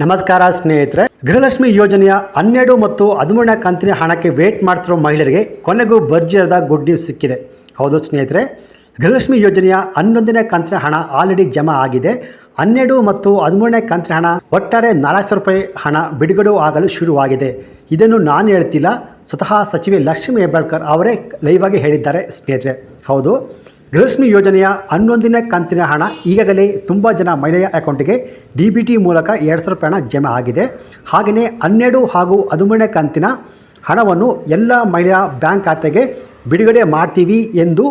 ನಮಸ್ಕಾರ ಸ್ನೇಹಿತರೆ. ಗೃಹಲಕ್ಷ್ಮಿ ಯೋಜನೆಯ ಹನ್ನೆರಡು ಮತ್ತು ಹದಿಮೂರನೇ ಕಂತಿನ ಹಣಕ್ಕೆ ವೇಟ್ ಮಾಡ್ತಿರೋ ಮಹಿಳೆಯರಿಗೆ ಕೊನೆಗೂ ಭರ್ಜರದ ಗುಡ್ ನ್ಯೂಸ್ ಸಿಕ್ಕಿದೆ. ಹೌದು ಸ್ನೇಹಿತರೆ, ಗೃಹಲಕ್ಷ್ಮಿ ಯೋಜನೆಯ ಹನ್ನೊಂದನೇ ಕಂತಿನ ಹಣ ಆಲ್ರೆಡಿ ಜಮಾ ಆಗಿದೆ. ಹನ್ನೆರಡು ಮತ್ತು ಹದಿಮೂರನೇ ಕಂತಿನ ಹಣ ಒಟ್ಟಾರೆ ನಾಲ್ಕು ಸಾವಿರ ರೂಪಾಯಿ ಹಣ ಬಿಡುಗಡೆ ಆಗಲು ಶುರುವಾಗಿದೆ. ಇದನ್ನು ನಾನು ಹೇಳ್ತಿಲ್ಲ, ಸ್ವತಃ ಸಚಿವೆ ಲಕ್ಷ್ಮಿ ಹೆಬ್ಬಾಳ್ಕರ್ ಅವರೇ ಲೈವ್ ಆಗಿ ಹೇಳಿದ್ದಾರೆ ಸ್ನೇಹಿತರೆ. ಹೌದು ಗೃಹಲಕ್ಷ್ಮಿ ಯೋಜನೆಯ ಹನ್ನೊಂದನೇ ಕಂತಿನ ಹಣ ಈಗಾಗಲೇ ತುಂಬ ಜನ ಮಹಿಳೆಯ ಅಕೌಂಟಿಗೆ ಡಿ ಬಿ ಟಿ ಮೂಲಕ ಎರಡು ಸಾವಿರ ರೂಪಾಯಿ ಹಣ ಜಮೆ ಆಗಿದೆ. ಹಾಗೆಯೇ ಹನ್ನೆರಡು ಹಾಗೂ ಹದಿಮೂರನೇ ಕಂತಿನ ಹಣವನ್ನು ಎಲ್ಲ ಮಹಿಳೆಯ ಬ್ಯಾಂಕ್ ಖಾತೆಗೆ ಬಿಡುಗಡೆ ಮಾಡ್ತೀವಿ ಎಂದು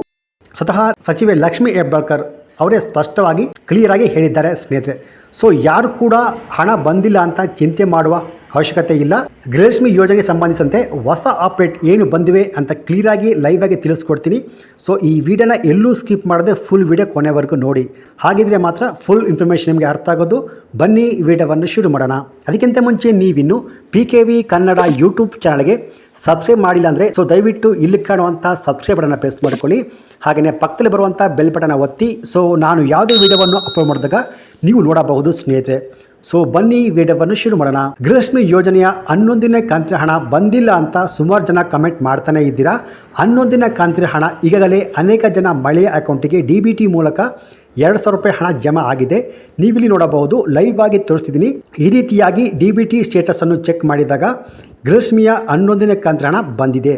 ಸ್ವತಃ ಸಚಿವೆ ಲಕ್ಷ್ಮಿ ಹೆಬ್ಬಾಳ್ಕರ್ ಅವರೇ ಸ್ಪಷ್ಟವಾಗಿ ಕ್ಲಿಯರಾಗಿ ಹೇಳಿದ್ದಾರೆ ಸ್ನೇಹಿತರೆ. ಸೊ ಯಾರು ಕೂಡ ಹಣ ಬಂದಿಲ್ಲ ಅಂತ ಚಿಂತೆ ಮಾಡುವ ಅವಶ್ಯಕತೆ ಇಲ್ಲ. ಗೃಹಲಕ್ಷ್ಮಿ ಯೋಜನೆಗೆ ಸಂಬಂಧಿಸಿದಂತೆ ಹೊಸ ಅಪ್ಡೇಟ್ ಏನು ಬಂದಿವೆ ಅಂತ ಕ್ಲಿಯರಾಗಿ ಲೈವ್ ಆಗಿ ತಿಳಿಸ್ಕೊಡ್ತೀನಿ. ಸೊ ಈ ವಿಡಿಯೋನ ಎಲ್ಲೂ ಸ್ಕಿಪ್ ಮಾಡದೆ ಫುಲ್ ವಿಡಿಯೋ ಕೊನೆವರೆಗೂ ನೋಡಿ. ಹಾಗಿದ್ರೆ ಮಾತ್ರ ಫುಲ್ ಇನ್ಫಾರ್ಮೇಷನ್ ನಿಮಗೆ ಅರ್ಥ ಆಗೋದು. ಬನ್ನಿ ವಿಡಿಯೋವನ್ನು ಶುರು ಮಾಡೋಣ. ಅದಕ್ಕಿಂತ ಮುಂಚೆ ನೀವಿನ್ನು P K V Kannada YouTube ಚಾನಲ್ಗೆ ಸಬ್ಸ್ಕ್ರೈಬ್ ಮಾಡಿಲ್ಲ ಅಂದರೆ ಸೊ ದಯವಿಟ್ಟು ಇಲ್ಲಿ ಕಾಣುವಂಥ ಸಬ್ಸ್ಕ್ರೈಬ್ ಬಟನ್ನ ಪ್ರೆಸ್ ಮಾಡ್ಕೊಳ್ಳಿ. ಹಾಗೆಯೇ ಪಕ್ಕದಲ್ಲಿ ಬರುವಂಥ ಬೆಲ್ ಬಟನ್ನ ಒತ್ತಿ. ಸೊ ನಾನು ಯಾವುದೇ ವಿಡಿಯೋವನ್ನು ಅಪ್ಲೋಡ್ ಮಾಡಿದಾಗ ನೀವು ನೋಡಬಹುದು ಸ್ನೇಹಿತರೆ. ಸೊ ಬನ್ನಿ ವಿಡಿಯೋವನ್ನು ಶುರು ಮಾಡೋಣ. ಗೃಹಲಕ್ಷ್ಮಿ ಯೋಜನೆಯ ಹನ್ನೊಂದಿನ ಕಂತಿನ ಹಣ ಬಂದಿಲ್ಲ ಅಂತ ಸುಮಾರು ಜನ ಕಮೆಂಟ್ ಮಾಡ್ತಾನೆ ಇದ್ದೀರಾ? ಹನ್ನೊಂದಿನ ಕಂತಿನ ಹಣ ಈಗಾಗಲೇ ಅನೇಕ ಜನ ಮಳೆಯ ಅಕೌಂಟಿಗೆ ಡಿ ಬಿ ಟಿ ಮೂಲಕ ಎರಡು ಸಾವಿರ ರೂಪಾಯಿ ಹಣ ಜಮಾ ಆಗಿದೆ. ನೀವಿಲ್ಲಿ ನೋಡಬಹುದು ಲೈವ್ ಆಗಿ ತೋರಿಸ್ತಿದ್ದೀನಿ. ಈ ರೀತಿಯಾಗಿ ಡಿ ಬಿ ಟಿ ಸ್ಟೇಟಸನ್ನು ಚೆಕ್ ಮಾಡಿದಾಗ ಗೃಹಲಕ್ಷ್ಮಿಯ ಹನ್ನೊಂದಿನ ಕಂತಿನ ಹಣ ಬಂದಿದೆ.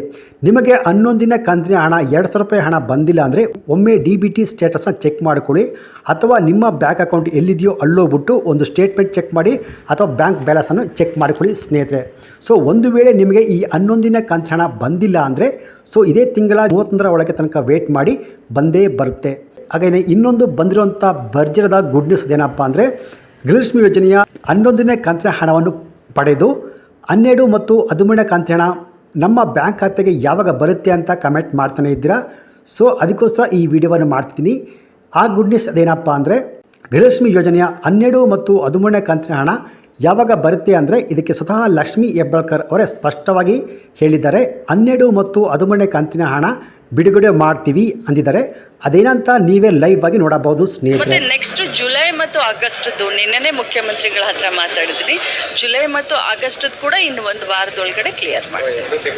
ನಿಮಗೆ ಹನ್ನೊಂದಿನ ಕಂತಿನ ಹಣ ಎರಡು ಸಾವಿರ ರೂಪಾಯಿ ಹಣ ಬಂದಿಲ್ಲ ಅಂದರೆ ಒಮ್ಮೆ ಡಿ ಬಿ ಟಿ ಸ್ಟೇಟಸ್ನ ಚೆಕ್ ಮಾಡಿಕೊಳ್ಳಿ. ಅಥವಾ ನಿಮ್ಮ ಬ್ಯಾಂಕ್ ಅಕೌಂಟ್ ಎಲ್ಲಿದೆಯೋ ಅಲ್ಲೋಗ್ಬಿಟ್ಟು ಒಂದು ಸ್ಟೇಟ್ಮೆಂಟ್ ಚೆಕ್ ಮಾಡಿ ಅಥವಾ ಬ್ಯಾಂಕ್ ಬ್ಯಾಲೆನ್ಸನ್ನು ಚೆಕ್ ಮಾಡಿಕೊಳ್ಳಿ ಸ್ನೇಹಿತರೆ. ಸೊ ಒಂದು ವೇಳೆ ನಿಮಗೆ ಈ ಹನ್ನೊಂದಿನ ಕಂತಿನ ಹಣ ಬಂದಿಲ್ಲ ಅಂದರೆ ಸೊ ಇದೇ ತಿಂಗಳ ಮೂವತ್ತೊಂದರ ಒಳಗೆ ತನಕ ವೇಟ್ ಮಾಡಿ, ಬಂದೇ ಬರುತ್ತೆ. ಹಾಗೆಯೇ ಇನ್ನೊಂದು ಬಂದಿರುವಂಥ ಭರ್ಜರದ ಗುಡ್ ನ್ಯೂಸ್ ಅದೇನಪ್ಪ ಅಂದರೆ ಗೃಹಲಕ್ಷ್ಮಿ ಯೋಜನೆಯ ಹನ್ನೊಂದನೇ ಕಂತಿನ ಹಣವನ್ನು ಪಡೆದು ಹನ್ನೆರಡು ಮತ್ತು ಹದಿಮೂರನೇ ಕಂತಿನ ಹಣ ನಮ್ಮ ಬ್ಯಾಂಕ್ ಖಾತೆಗೆ ಯಾವಾಗ ಬರುತ್ತೆ ಅಂತ ಕಮೆಂಟ್ ಮಾಡ್ತಾನೆ ಇದ್ದೀರಾ? ಸೊ ಅದಕ್ಕೋಸ್ಕರ ಈ ವಿಡಿಯೋವನ್ನು ಮಾಡ್ತೀನಿ ಆ ಗುಡ್ ನ್ಯೂಸ್ ಅದೇನಪ್ಪ ಅಂದರೆ ಗೃಹಲಕ್ಷ್ಮಿ ಯೋಜನೆಯ ಹನ್ನೆರಡು ಮತ್ತು ಹದಿಮೂರನೇ ಕಂತಿನ ಹಣ ಯಾವಾಗ ಬರುತ್ತೆ ಅಂದರೆ ಇದಕ್ಕೆ ಸ್ವತಃ ಲಕ್ಷ್ಮಿ ಹೆಬ್ಬಾಳ್ಕರ್ ಅವರೇ ಸ್ಪಷ್ಟವಾಗಿ ಹೇಳಿದ್ದಾರೆ. ಹನ್ನೆರಡು ಮತ್ತು ಹದಿಮೂರನೇ ಕಂತಿನ ಹಣ ಬಿಡುಗಡೆ ಮಾಡ್ತೀವಿ ಅಂದಿದ್ದಾರೆ. ಅದೇನಂತ ನೀವೇ ಲೈವ್ ಆಗಿ ನೋಡಬಹುದು ಸ್ನೇಹಿತರೆ. ಮತ್ತೆ ನೆಕ್ಸ್ಟ್ ಜುಲೈ ಮತ್ತು ಆಗಸ್ಟ್ದು ನಿನ್ನೆನೆ ಮುಖ್ಯಮಂತ್ರಿಗಳ ಹತ್ರ ಮಾತಾಡಿದ್ರಿ. ಜುಲೈ ಮತ್ತು ಆಗಸ್ಟ್ ಕೂಡ ಇನ್ನು ಒಂದು ವಾರದೊಳಗಡೆ ಕ್ಲಿಯರ್ ಮಾಡ್ತೀವಿ.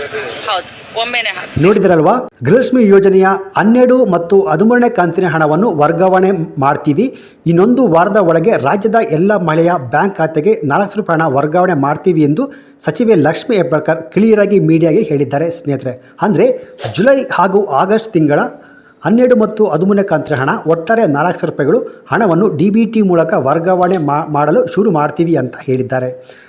ಹೌದು ಒಮ್ಮೆನೆ ನೋಡಿದ್ರಲ್ವಾ? ಗೃಹಲಕ್ಷ್ಮಿ ಯೋಜನೆಯ ಹನ್ನೆರಡು ಮತ್ತು ಹದಿಮೂರನೇ ಕಂತಿನ ಹಣವನ್ನು ವರ್ಗಾವಣೆ ಮಾಡ್ತೀವಿ. ಇನ್ನೊಂದು ವಾರದ ಒಳಗೆ ರಾಜ್ಯದ ಎಲ್ಲ ಮಹಿಳೆಯ ಬ್ಯಾಂಕ್ ಖಾತೆಗೆ ನಾಲ್ಕು ರೂಪಾಯಿ ಹಣ ವರ್ಗಾವಣೆ ಮಾಡ್ತೀವಿ ಎಂದು ಸಚಿವೆ ಲಕ್ಷ್ಮಿ ಹೆಬ್ಬಾಳ್ಕರ್ ಕ್ಲಿಯರಾಗಿ ಮೀಡಿಯಾಗೆ ಹೇಳಿದ್ದಾರೆ ಸ್ನೇಹಿತರೆ. ಅಂದರೆ ಜುಲೈ ಹಾಗೂ ಆಗಸ್ಟ್ ತಿಂಗಳ ಹನ್ನೆರಡು ಮತ್ತು ಹದಿಮೂರನೇ ಕಂತಿನ ಹಣ, ಒಟ್ಟಾರೆ ನಾಲ್ಕು ಸಾವಿರ ರೂಪಾಯಿಗಳು ಹಣವನ್ನು ಡಿ ಬಿ ಟಿ ಮೂಲಕ ವರ್ಗಾವಣೆ ಮಾಡಲು ಶುರು ಮಾಡ್ತೀವಿ ಅಂತ ಹೇಳಿದ್ದಾರೆ.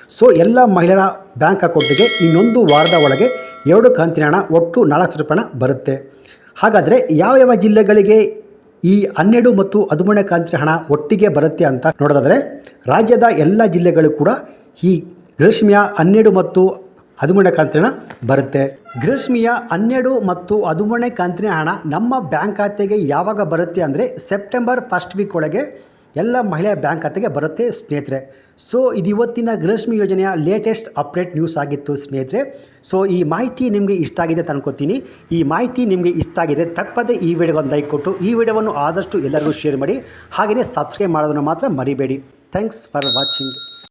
ಸೊ, ಎಲ್ಲ ಮಹಿಳೆಯರ ಬ್ಯಾಂಕ್ ಅಕೌಂಟಿಗೆ ಇನ್ನೊಂದು ವಾರದ ಒಳಗೆ ಎರಡು ಕಂತಿನ ಹಣ, ಒಟ್ಟು ನಾಲ್ಕು ಸಾವಿರ ರೂಪಾಯಿ ಬರುತ್ತೆ. ಹಾಗಾದರೆ ಯಾವ ಯಾವ ಜಿಲ್ಲೆಗಳಿಗೆ ಈ ಹನ್ನೆರಡು ಮತ್ತು ಹದಿಮೂರನೇ ಕಂತಿನ ಹಣ ಒಟ್ಟಿಗೆ ಬರುತ್ತೆ ಅಂತ ನೋಡೋದಾದರೆ, ರಾಜ್ಯದ ಎಲ್ಲ ಜಿಲ್ಲೆಗಳು ಕೂಡ ಈ ಗೃಹಲಕ್ಷ್ಮಿಯ ಹನ್ನೆರಡು ಮತ್ತು ಹದಿಮೂರನೇ ಕಂತಿನ ಬರುತ್ತೆ. ಗ್ರೀಷ್ಮಿಯ ಹನ್ನೆರಡು ಮತ್ತು ಹದಿಮೂರನೇ ಕಂತಿನ ಹಣ ನಮ್ಮ ಬ್ಯಾಂಕ್ ಖಾತೆಗೆ ಯಾವಾಗ ಬರುತ್ತೆ ಅಂದರೆ ಸೆಪ್ಟೆಂಬರ್ ಫಸ್ಟ್ ವೀಕ್ ಒಳಗೆ ಎಲ್ಲ ಮಹಿಳೆಯ ಬ್ಯಾಂಕ್ ಖಾತೆಗೆ ಬರುತ್ತೆ ಸ್ನೇಹಿತರೆ. ಸೊ ಇದು ಇವತ್ತಿನ ಗೃಹಲಕ್ಷ್ಮಿ ಯೋಜನೆಯ ಲೇಟೆಸ್ಟ್ ಅಪ್ಡೇಟ್ ನ್ಯೂಸ್ ಆಗಿತ್ತು ಸ್ನೇಹಿತರೆ. ಸೊ ಈ ಮಾಹಿತಿ ನಿಮಗೆ ಇಷ್ಟ ಆಗಿದೆ ಅಂತ ಅನ್ಕೋತೀನಿ. ಈ ಮಾಹಿತಿ ನಿಮಗೆ ಇಷ್ಟ ಆಗಿದೆ ತಪ್ಪದೇ ಈ ವಿಡಿಯೋಗೊಂದು ಲೈಕ್ ಕೊಟ್ಟು, ಈ ವಿಡಿಯೋವನ್ನು ಆದಷ್ಟು ಎಲ್ಲರಿಗೂ ಶೇರ್ ಮಾಡಿ. ಹಾಗೆಯೇ ಸಬ್ಸ್ಕ್ರೈಬ್ ಮಾಡೋದನ್ನು ಮಾತ್ರ ಮರಿಬೇಡಿ. Thanks for watching